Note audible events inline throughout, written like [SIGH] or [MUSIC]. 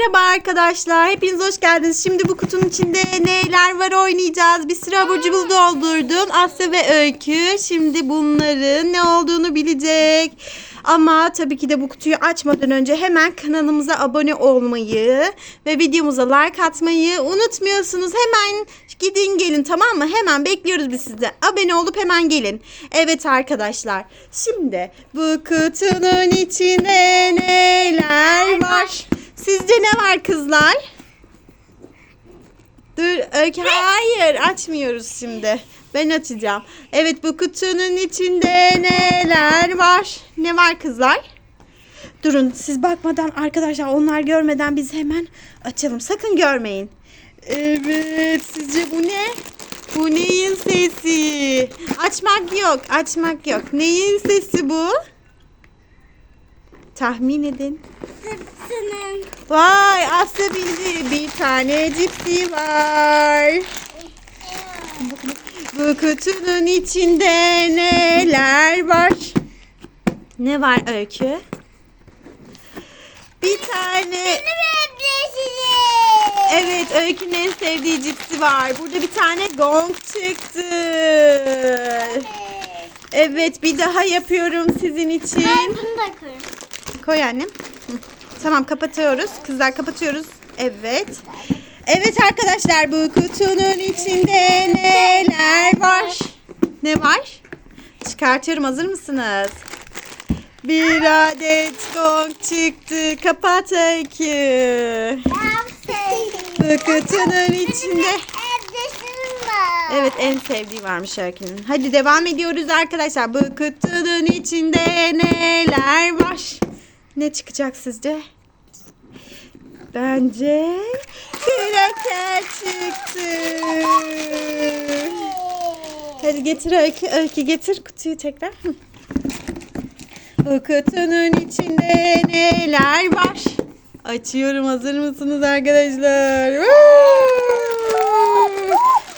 Merhaba arkadaşlar. Hepiniz hoş geldiniz. Şimdi bu kutunun içinde neler var oynayacağız. Bir sürü abur cubur doldurdum. Asya ve Öykü şimdi bunların ne olduğunu bilecek. Ama tabii ki de bu kutuyu açmadan önce hemen kanalımıza abone olmayı ve videomuza like atmayı unutmuyorsunuz. Hemen gidin gelin tamam mı? Hemen bekliyoruz biz sizi. Abone olup hemen gelin. Evet arkadaşlar. Şimdi bu kutunun içinde neler var? Sizce ne var kızlar? Dur Öykü hayır açmıyoruz şimdi. Ben açacağım. Evet bu kutunun içinde neler var? Ne var kızlar? Durun siz bakmadan arkadaşlar onlar görmeden biz hemen açalım. Sakın görmeyin. Evet sizce bu ne? Bu neyin sesi? Açmak yok açmak yok. Neyin sesi bu? Tahmin edin. Hepsinin. Vay Asya bildi. Bir tane cipsi var. Bu kutunun içinde neler var? Ne var Öykü? Bir tane Evet Öykü'nün en sevdiği cipsi var. Burada bir tane gong çıktı. Evet bir daha yapıyorum sizin için. Ben bunu da koyayım. Koy annem. Tamam kapatıyoruz. Kızlar kapatıyoruz. Evet. Evet arkadaşlar bu kutunun içinde neler var? Ne var? Çıkartıyorum hazır mısınız? Bir adet gong çıktı. Kapat öykü. Bu kutunun içinde. Evet en sevdiği varmış Öykü'nün. Hadi devam ediyoruz arkadaşlar. Bu kutunun içinde neler var? Ne çıkacak sizce? Bence kraker çıktı. Hadi getir Öykü. Öykü getir kutuyu tekrar. Bu kutunun içinde neler var? Açıyorum. Hazır mısınız arkadaşlar?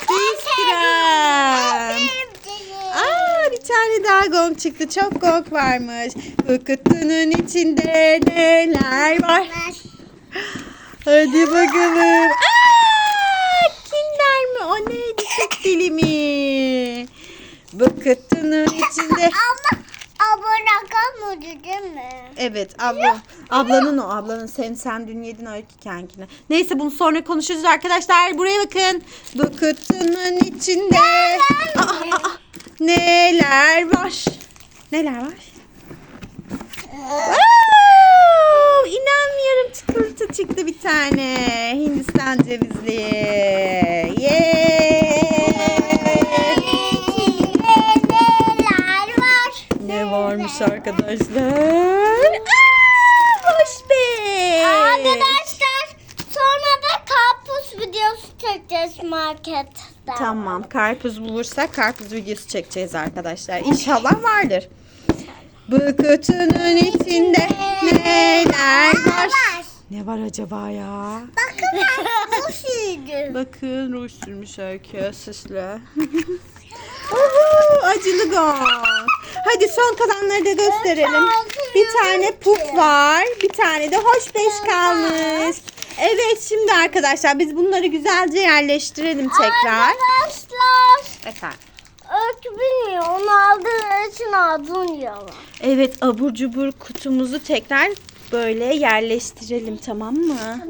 Biskrem. Aa bir daha gong çıktı. Çok gong varmış. Bu kutunun içinde neler var? Hadi bakalım. Aa, kinder mi? O neydi? Süt dilimi. Bu kutunun içinde. [LAUGHS] Ama abone kalmadı değil mi? Evet abla. Ablanın o ablanın. Sen sen dün yedin öykü kenkine. Neyse bunu sonra konuşuruz arkadaşlar. Buraya bakın. Bu kutunun içinde. Aa, aa, aa. Neler var? Neler var? Wow, inanmıyorum çikolata çıktı bir tane. Hindistan cevizli. Yeah. Neler var? Ne varmış arkadaşlar? Aa, hoş be. Arkadaşlar sonra da karpuz videosu çekeceğiz marketten. Tamam karpuz bulursak karpuz videosu çekeceğiz arkadaşlar. İnşallah vardır. Bu kutunun içinde neler var? Ne var acaba ya? Bakın bu şeydi. Bakın ruj sürmüş süslü. Oho, [LAUGHS] acılı gong. Hadi son kalanları da gösterelim. Bir tane puf var. Bir tane de hoş beş kalmış. Evet şimdi arkadaşlar biz bunları güzelce yerleştirelim tekrar. Arkadaşlar Efendim. Öykü bilmiyor. Onu aldığı için aldın yalan. Evet abur cubur kutumuzu tekrar böyle yerleştirelim tamam mı?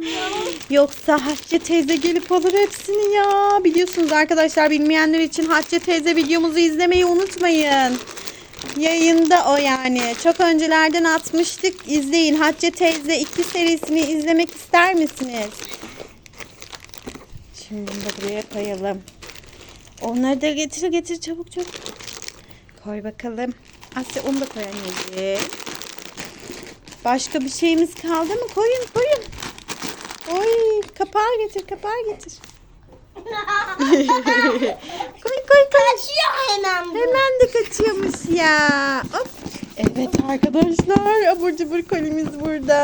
Yoksa Hatice teyze gelip alır hepsini ya. Biliyorsunuz arkadaşlar bilmeyenler için Hatice teyze videomuzu izlemeyi unutmayın. Yayında o yani. Çok öncelerden atmıştık. İzleyin. Hatice teyze 2 serisini izlemek ister misiniz? Şimdi bunu buraya koyalım. Onları da getir getir çabuk çabuk. Koy bakalım. Asya onu da koy anneciğim. Başka bir şeyimiz kaldı mı? Koyun koyun. Oy kapağı getir kapağı getir. [LAUGHS] Kaçıyor hemen bu. Hemen de kaçıyormuş ya. Hop. Evet arkadaşlar abur cubur kolimiz burada.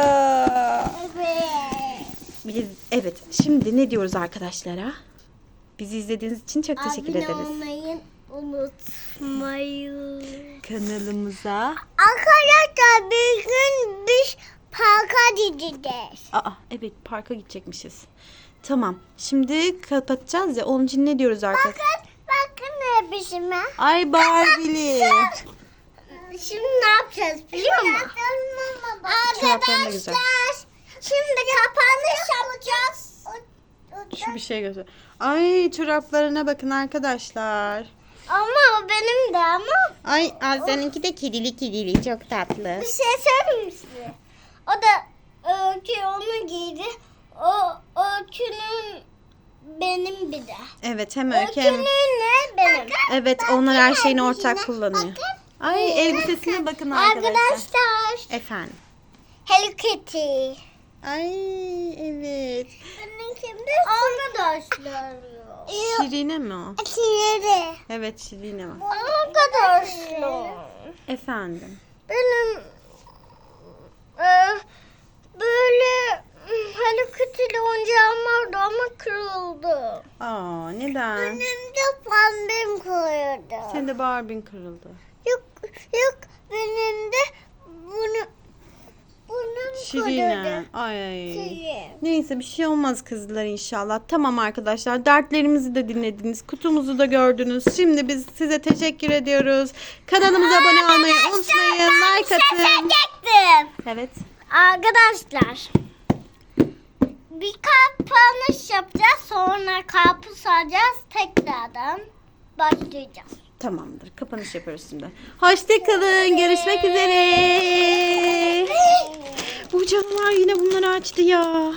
Evet. Biz, evet şimdi ne diyoruz arkadaşlara? Bizi izlediğiniz için çok teşekkür Abone ederiz. olmayı unutmayın. Kanalımıza Arkadaşlar bir gün biz parka gideceğiz. Aa evet parka gidecekmişiz. Tamam. Şimdi kapatacağız ya. Onun için ne diyoruz arkadaşlar? Bizime. Ay Barbie'li. Şimdi ne yapacağız biliyor musun? Da güzel. şimdi kapanış yapacağız. Şu bir şey göster. Ay çoraplarına bakın arkadaşlar. Ama o benim de ama Ay Aslan'ınki de kedili kedili çok tatlı. bir şey söyleyeyim mi size? O da Öykü onu giydi. O Öykü'nün benim bir de. Evet hem. Öykü'nün ne benim? Evet onlar her şeyini ortak kullanıyor. Ay elbisesine bakın arkadaşlar. Arkadaşlar. Efendim. Hello Kitty. Ay evet. Benim kimde? Arkadaşlar. Şirine mi o? Şiiri. Evet Şirine var. Arkadaşlar. Efendim. Benim e, böyle mm, Hello Kitty'li oyuncağım vardı ama kırıldı. Aa neden? Benim de pembem kırıldı. Senin de Barbie'n kırıldı. Yok yok benim de bunu bunun Şirine. kırıldı. Ay. Şirin. Neyse bir şey olmaz kızlar inşallah. Tamam arkadaşlar dertlerimizi de dinlediniz. Kutumuzu da gördünüz. Şimdi biz size teşekkür ediyoruz. Kanalımıza abone olmayı unutmayın. Like atın. Çektim. Evet. Arkadaşlar bir kapanış yapacağız sonra karpuz alacağız tekrardan başlayacağız. Tamamdır. Kapanış yapıyoruz şimdi. Hoşçakalın. Görüşmek üzere. Bu canavar yine bunları açtı ya.